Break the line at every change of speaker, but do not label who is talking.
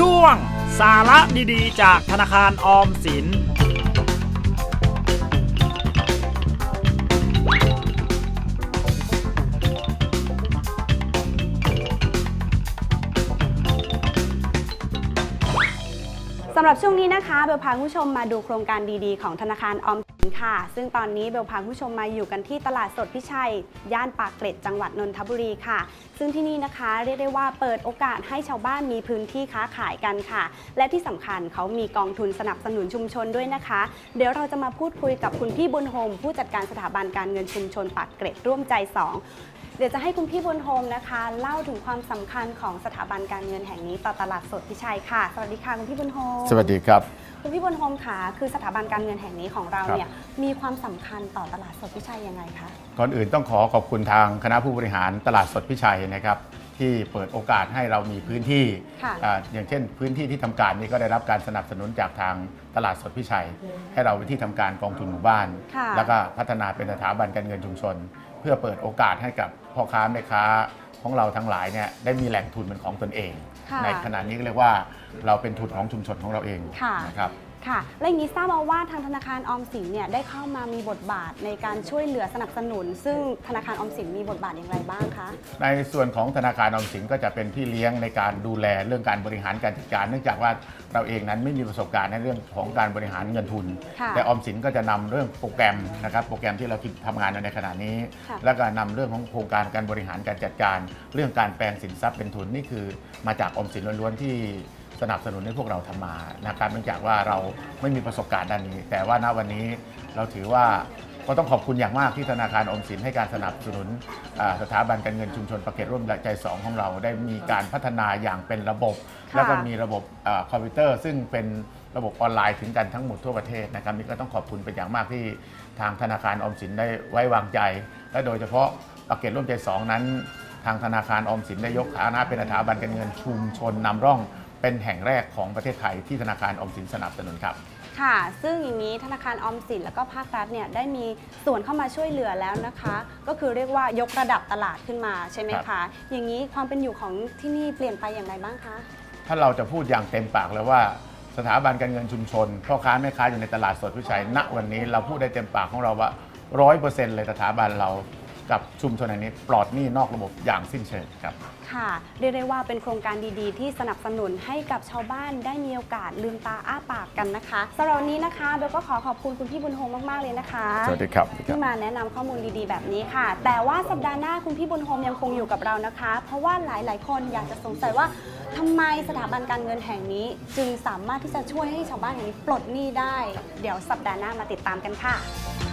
ช่วงสาระดีๆ จากธนาคารออมสิน
สำหรับช่วงนี้นะคะเบลพาผู้ชมมาดูโครงการดีๆ ของธนาคารออมสินค่ะ ซึ่งตอนนี้เบลพาผู้ชมมาอยู่กันที่ตลาดสดพิชัย ย่านปากเกร็ดจังหวัดนนทบุรีค่ะ ซึ่งที่นี่นะคะเรียกได้ว่าเปิดโอกาสให้ชาวบ้านมีพื้นที่ค้าขายกันค่ะ และที่สำคัญเขามีกองทุนสนับสนุนชุมชนด้วยนะคะ เดี๋ยวเราจะมาพูดคุยกับคุณพี่บุญโฮมผู้จัดการสถาบันการเงินชุมชนปากเกร็ดร่วมใจสอง เดี๋ยวจะให้คุณพี่บุญโฮมนะคะ เล่าถึงความสำคัญของสถาบันการเงินแห่งนี้ต่อตลาดสดพิชัยค่ะ สวัสดีค่ะคุณพี่บุญโฮม
สวัสดีครับ
คุณพี่บุญโฮมค่ะ คือสถาบันการเงินแห่งนี้ของเรา
ครับ
เนี่ยมีความสำคัญต่อตลาดสดพิชัยยังไงคะ
ก่อนอื่นต้องขอขอบคุณทางคณะผู้บริหารตลาดสดพิชัยนะครับ ที่เปิดโอกาสให้เรามีพื้นที่
ค่ะ
อ่าอย่างเช่น พื้นที่ที่ทำการนี้ก็ได้รับการสนับสนุนจากทางตลาดสดพิชัย ให้เราเป็นที่ทำการกองทุนหมู่บ้าน
ค่ะ
แล้วก็พัฒนาเป็นสถาบันการเงินชุมชน เพื่อเปิดโอกาสให้กับพ่อค้าแม่ค้าของเราทั้งหลายเนี่ยได้มีแหล่งทุนเป็นของตนเอง
ค่ะ
ในขณะนี้ก็เรียกว่าเราเป็นทุนของชุมชนของเราเอง
ค่ะ
นะครับ
ค่ะและอย่างนี้ทราบมาว่าทางธนาคารออมสินเนี่ยได้เข้ามามีบทบาทในการช่วยเหลือสนับสนุน ซึ่งธนาคารออมสินมีบทบาทอย่างไรบ้างคะ
ในส่วนของธนาคารออมสินก็จะเป็นพี่เลี้ยงในการดูแลเรื่องการบริหารการจัดการ เนื่องจากว่าเราเองนั้นไม่มีประสบการณ์ในเรื่องของการบริหารเงินทุน
ค่ะ
แต่ออมสินก็จะนำเรื่องโปรแกรมนะครับโปรแกรมที่เราทำงานอยู่ในขณะนี้
ค่ะ
แล้วก็นำเรื่องของโครงการการบริหารการจัดการ เรื่องการแปลงสินทรัพย์เป็นทุนนี่คือมาจากออมสินล้วนๆที่ สนับสนุนให้พวกเราทำมานะครับเนื่องจากว่าเราไม่มีประสบการณ์ด้านนี้ แต่ว่าณวันนี้เราถือว่าก็ต้องขอบคุณอย่างมากที่ธนาคารออมสินให้การสนับสนุนอ่าสถาบันการเงินชุมชนประเกตร่วมใจสองของเรา ได้มีการพัฒนาอย่างเป็นระบบ
ค่ะ
แล้วก็มีระบบเอ่อคอมพิวเตอร์ ซึ่งเป็นระบบออนไลน์ถึงกันทั้งหมดทั่วประเทศนะครับนี่ก็ต้องขอบคุณเป็นอย่างมากที่ทางธนาคารออมสินได้ไว้วางใจ และโดยเฉพาะประเกตร่วมใจสองนั้น ทางธนาคารออมสินได้ยกฐานะเป็นสถาบันการเงินชุมชนนำร่อง เป็นแห่งแรกของประเทศไทยที่ธนาคารออมสินสนับสนุนครับ
ค่ะ ซึ่งอย่างนี้ธนาคารออมสินแล้วก็ภาครัฐเนี่ยได้มีส่วนเข้ามาช่วยเหลือแล้วนะคะ ก็คือเรียกว่ายกระดับตลาดขึ้นมาใช่ไหม
ครั
คะ
บ
อย่างนี้ความเป็นอยู่ของที่นี่เปลี่ยนไปอย่างไรบ้างคะ
ถ้าเราจะพูดอย่างเต็มปากเลยว่า สถาบันการเงินชุมชนพ่อค้าแม่ค้าอยู่ในตลาดสดพิชัยณวันนี้เราพูดได้เต็มปากของเราว่าร้อยเปอร์เซ็นต์เลยสถาบันเรา กับชุมชนแห่งนี้ปลอดหนี้นอกระบบอย่างสิ้นเชิงครับ
ค่ะ เรียกได้ว่าเป็นโครงการดีๆ ที่สนับสนุนให้กับชาวบ้านได้มีโอกาสลืมตาอ้าปากกันนะคะสำหรับวันนี้นะคะเบลก็ขอขอบคุณคุณพี่บุญโฮมมากๆเลยนะคะ
สวัสดีครับ
ที่มาแนะนำข้อมูลดีๆ แบบนี้ค่ะ แต่ว่าสัปดาห์หน้าคุณพี่บุญโฮมยังคงอยู่กับเรานะคะ เพราะว่าหลายๆ คนอยากจะสงสัยว่าทำไมสถาบันการเงินแห่งนี้ จึงสามารถที่จะช่วยให้ชาวบ้านแห่งนี้ปลดหนี้ได้ เดี๋ยวสัปดาห์หน้ามาติดตามกันค่ะ